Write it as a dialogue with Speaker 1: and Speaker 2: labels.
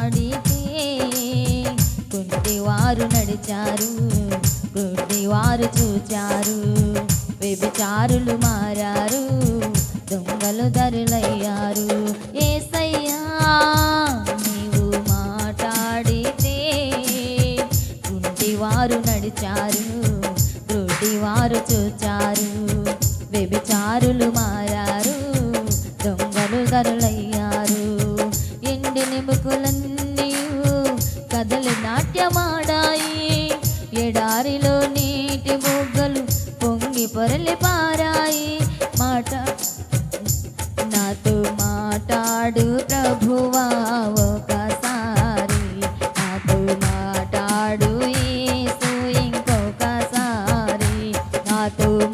Speaker 1: మాట్లాడితే కుంటివారు నడిచారు గుడ్డివారు చూచారు వ్యభిచారులు మారారు దొంగలు ధరలయ్యారు. ఏసయ్యా నీవు మాట్లాడితే కుంటివారు నడిచారు గుడ్డివారు చూచారు వ్యభిచారులు మారారు దొంగలు ధరలయ్యారు. నీవు కథలు నాట్యమాడాయి. ఎడారిలో నీటి మొగ్గలు పొంగి పొరలి పారాయి. మాట నాతో మాట్లాడు ప్రభువా ఒకసారి నాతో మాట్లాడు ఏసు ఇంకొకసారి. నాతో